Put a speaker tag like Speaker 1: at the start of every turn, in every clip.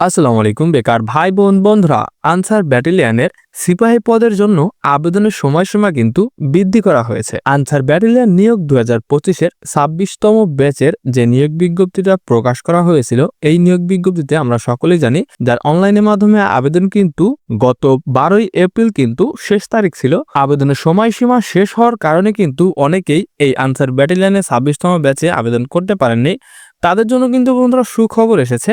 Speaker 1: আসসালামু আলাইকুম, বেকার ভাই বোন বন্ধুরা। আনসার ব্যাটালিয়ানের সিপাহী পদের জন্য আবেদনের সময়সীমা কিন্তু বৃদ্ধি করা হয়েছে। আনসার ব্যাটালিয়ান নিয়োগ দু হাজার পঁচিশের ছাব্বিশতম ব্যাচের যে নিয়োগ বিজ্ঞপ্তিটা প্রকাশ করা হয়েছিল, এই নিয়োগ বিজ্ঞপ্তিতে আমরা সকলেই জানি, যার অনলাইনের মাধ্যমে আবেদন কিন্তু গত বারোই এপ্রিল কিন্তু শেষ তারিখ ছিল। আবেদনের সময়সীমা শেষ হওয়ার কারণে কিন্তু অনেকেই এই আনসার ব্যাটালিয়ানের ছাব্বিশতম ব্যাচে আবেদন করতে পারেননি। তাদের জন্য কিন্তু বন্ধুরা সুখবর এসেছে।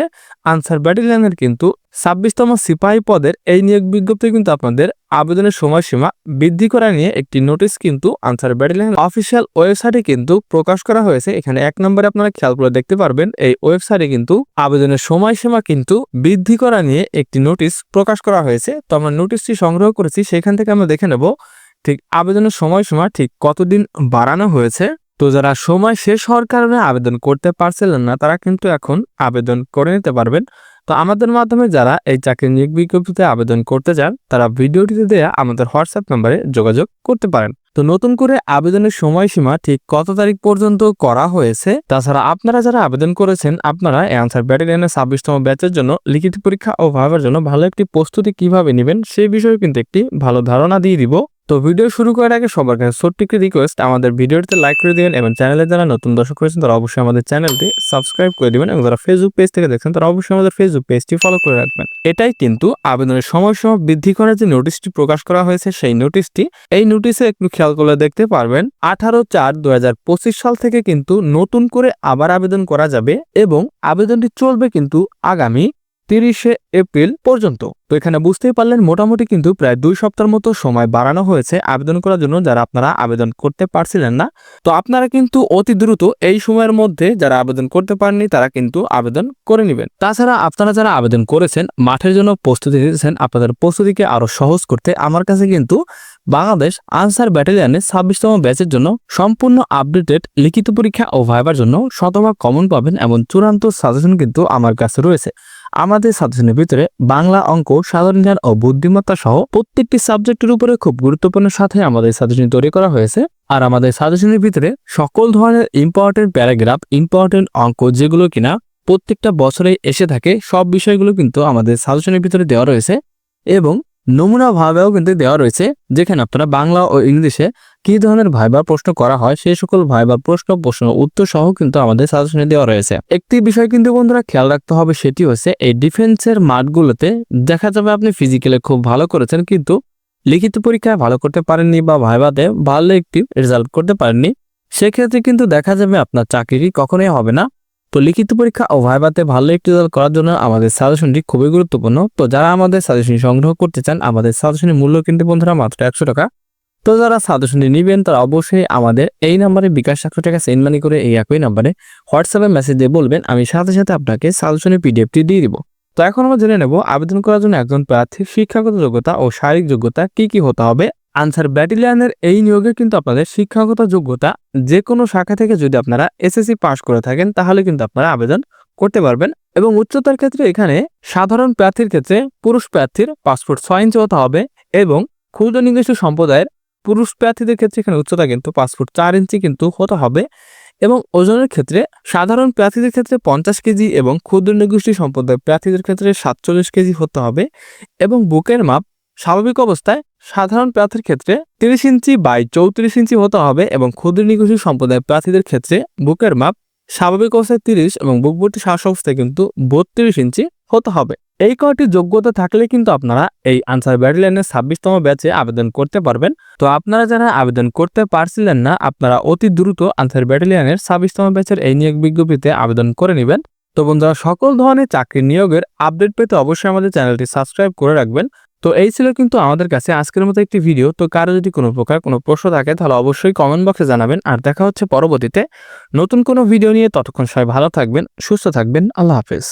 Speaker 1: আনসার ব্যাটালিয়নের কিন্তু ছাব্বিশতম সিপাহী পদের এই নিয়োগ বিজ্ঞপ্তি কিন্তু আপনাদের আবেদনের সময়সীমা বৃদ্ধি করা নিয়ে একটি নোটিশ কিন্তু আনসার ব্যাটালিয়ন অফিসিয়াল ওয়েবসাইটে কিন্তু প্রকাশ করা হয়েছে। এখানে এক নম্বরে আপনারা খেয়াল করে দেখতে পারবেন, এই ওয়েবসাইটে কিন্তু আবেদনের সময়সীমা কিন্তু বৃদ্ধি করা নিয়ে একটি নোটিশ প্রকাশ করা হয়েছে। তো আমরা নোটিশটি সংগ্রহ করেছি, সেখান থেকে আমরা দেখে নেব ঠিক আবেদনের সময়সীমা ঠিক কতদিন বাড়ানো হয়েছে। তো যারা সময় শেষ হওয়ার কারণে আবেদন করতে পারছিলেন না, তারা কিন্তু এখন আবেদন করে নিতে পারবেন। তো আমাদের মাধ্যমে যারা এই চাকরি নিয়োগ বিজ্ঞপ্তিতে আবেদন করতে চান, তারা ভিডিওটিতে দেয়া আমাদের হোয়াটসঅ্যাপ নম্বরে যোগাযোগ করতে পারেন। তো নতুন করে আবেদনের সময়সীমা ঠিক কত তারিখ পর্যন্ত করা হয়েছে, তাছাড়া আপনারা যারা আবেদন করেছেন, আপনারা অ্যান্সার ব্যাটালিয়নের ছাব্বিশতম ব্যাচের জন্য লিখিত পরীক্ষা ও ভাবার জন্য ভালো একটি প্রস্তুতি কীভাবে নেবেন সেই বিষয়ে কিন্তু একটি ভালো ধারণা দিয়ে দিব। তো ভিডিও শুরু করার আগে সবার কাছে ছোট্ট একটি রিকোয়েস্ট আমাদের ভিডিওটিতে লাইক করে দিবেন এবং চ্যানেলে যারা নতুন দর্শক রয়েছেন তারা অবশ্যই আমাদের চ্যানেলটি সাবস্ক্রাইব করে দিবেন এবং যারা ফেসবুক পেজ থেকে দেখছেন, তারা অবশ্যই আমাদের ফেসবুক পেজটি ফলো করে রাখবেন। এটাই কিন্তু আবেদনের সময়সীমা বৃদ্ধি করার যে নোটিশটি প্রকাশ করা হয়েছে, সেই নোটিশটি এই নোটিশে একটু খেয়াল করে দেখতে পারবেন, আঠারো চার দু সাল থেকে কিন্তু নতুন করে আবার আবেদন করা যাবে এবং আবেদনটি চলবে কিন্তু আগামী তিরিশে এপ্রিল পর্যন্ত। তো এখানে বুঝতেই পারলেন, মোটামুটি কিন্তু প্রায় দুই সপ্তাহের মতো সময় বাড়ানো হয়েছে আবেদন করার জন্য যারা আপনারা আবেদন করতে পারছিলেন না। তো আপনারা কিন্তু অতি দ্রুত এই সময়ের মধ্যে যারা আবেদন করতে পারেননি, তারা কিন্তু আবেদন করে নেবেন। তাছাড়া আপনারা যারা আবেদন করেছেন, মাঠের জন্য প্রস্তুতি দিয়েছেন আপনাদের প্রস্তুতিকে আরও সহজ করতে আমার কাছে কিন্তু বাংলাদেশ আনসার ব্যাটালিয়ানের ছাব্বিশতম ব্যাচের জন্য সম্পূর্ণ আপডেটেড লিখিত পরীক্ষা ও ভাইবার জন্য শতভাগ কমন পাবেন এবং চূড়ান্ত সাজেশন কিন্তু আমার কাছে রয়েছে। আমাদের সাজেশনের ভিতরে বাংলা অঙ্ক, সাধারণ জ্ঞান ও বুদ্ধিমত্তা সহ প্রত্যেকটি সাবজেক্টের উপরে খুব গুরুত্বপূর্ণ সাথে আমাদের সাজেশন তৈরি করা হয়েছে। আর আমাদের সাজেশনের ভিতরে সকল ধরনের ইম্পর্টেন্ট প্যারাগ্রাফ ইম্পর্টেন্ট অঙ্ক যেগুলো কিনা প্রত্যেকটা বছরে এসে থাকে, সব বিষয়গুলো কিন্তু আমাদের সাজেশনের ভিতরে দেওয়া রয়েছে। এবং নমুনা ভাবেও কিন্তু দেওয়া রয়েছে, যেখানে আপনারা বাংলা ও ইংলিশে কি ধরনের ভাইবার প্রশ্ন করা হয়, সেই সকল ভাইবার প্রশ্ন প্রশ্ন উত্তর সহ কিন্তু আমাদের সাজেশনে দেওয়া রয়েছে। একটি বিষয় কিন্তু বন্ধুরা খেয়াল রাখতে হবে, সেটি হচ্ছে এই ডিফেন্সের মাঠগুলোতে দেখা যাবে আপনি ফিজিক্যালে খুব ভালো করেছেন, কিন্তু লিখিত পরীক্ষায় ভালো করতে পারেননি বা ভাইবাতে ভালো একটি রেজাল্ট করতে পারেননি, সেক্ষেত্রে কিন্তু দেখা যাবে আপনার চাকরি কখনোই হবে না। তো লিখিত পরীক্ষা ও ভাইবাতে ভালো একটি রেজাল্ট করার জন্য আমাদের সাজেশনটি খুবই গুরুত্বপূর্ণ। তো যারা আমাদের সাজেশন সংগ্রহ করতে চান, আমাদের সাজেশনের মূল্য কিন্তু বন্ধুরা মাত্র একশো টাকা। তো যারা সাজেশনটি নেবেন, তারা অবশ্যই আমাদের এই নাম্বারে বিকাশ একশো টাকা সেন্ড মানি করে এই একই নাম্বারে হোয়াটসঅ্যাপে মেসেজ দিয়ে বলবেন, আমি সাথে সাথে আপনাকে সাজেশনের পিডিএফটি দিয়ে দিব। তো এখন আমরা জেনে নেব, আবেদন করার জন্য একজন প্রার্থীর শিক্ষাগত যোগ্যতা ও শারীরিক যোগ্যতা কি কি হতে হবে আনসার ব্যাটালিয়ানের এই নিয়োগে কিন্তু আপনাদের শিক্ষাগত যোগ্যতা যে কোনো শাখা থেকে যদি আপনারা এসএসসি পাশ করে থাকেন, তাহলে কিন্তু আপনারা আবেদন করতে পারবেন। এবং উচ্চতার ক্ষেত্রে এখানে সাধারণ প্রার্থীর ক্ষেত্রে পুরুষ প্রার্থীর পাসপোর্ট ছয় ইঞ্চি হতে হবে এবং ক্ষুদ্র নির্দিষ্ট সম্প্রদায়ের পুরুষ প্রার্থীদের ক্ষেত্রে এখানে উচ্চতা কিন্তু পাসপোর্ট চার ইঞ্চি কিন্তু হতে হবে। এবং ওজনের ক্ষেত্রে সাধারণ প্রার্থীদের ক্ষেত্রে পঞ্চাশ কেজি এবং ক্ষুদ্র নিগোষ্ঠী সম্প্রদায়ের প্রার্থীদের ক্ষেত্রে সাতচল্লিশ কেজি হতে হবে। এবং বুকের মাপ স্বাভাবিক অবস্থায় সাধারণ প্রার্থীর ক্ষেত্রে তিরিশ ইঞ্চি বাই চৌত্রিশ ইঞ্চি হতে হবে এবং ক্ষুদ্র নিগোষ্ঠী সম্প্রদায়ের প্রার্থীদের ক্ষেত্রে বুকের মাপ স্বাভাবিক অবস্থায় তিরিশ এবং বুকবর্তী শ্বাস অবস্থায় কিন্তু বত্রিশ ইঞ্চি হতে হবে। এই কয়টি যোগ্যতা থাকলে কিন্তু আপনারা এই আনসার ব্যাটালিয়নের ছাব্বিশতম ব্যাচে আবেদন করতে পারবেন। তো আপনারা যারা আবেদন করতে পারছিলেন না, আপনারা অতি দ্রুত আনসার ব্যাটালিয়নের ছাব্বিশতম ব্যাচের এই নিয়োগ বিজ্ঞপ্তিতে আবেদন করে নেবেন। তো বন্ধুরা, সকল ধরনের চাকরি নিয়োগের আপডেট পেতে অবশ্যই আমাদের চ্যানেলটি সাবস্ক্রাইব করে রাখবেন। তো এই ছিল কিন্তু আমাদের কাছে আজকের মতো একটি ভিডিও তো কারও যদি কোনো প্রকার কোনো প্রশ্ন থাকে, তাহলে অবশ্যই কমেন্ট বক্সে জানাবেন। আর দেখা হচ্ছে পরবর্তীতে নতুন কোনো ভিডিও নিয়ে। ততক্ষণ সবাই ভালো থাকবেন, সুস্থ থাকবেন। আল্লাহ হাফেজ।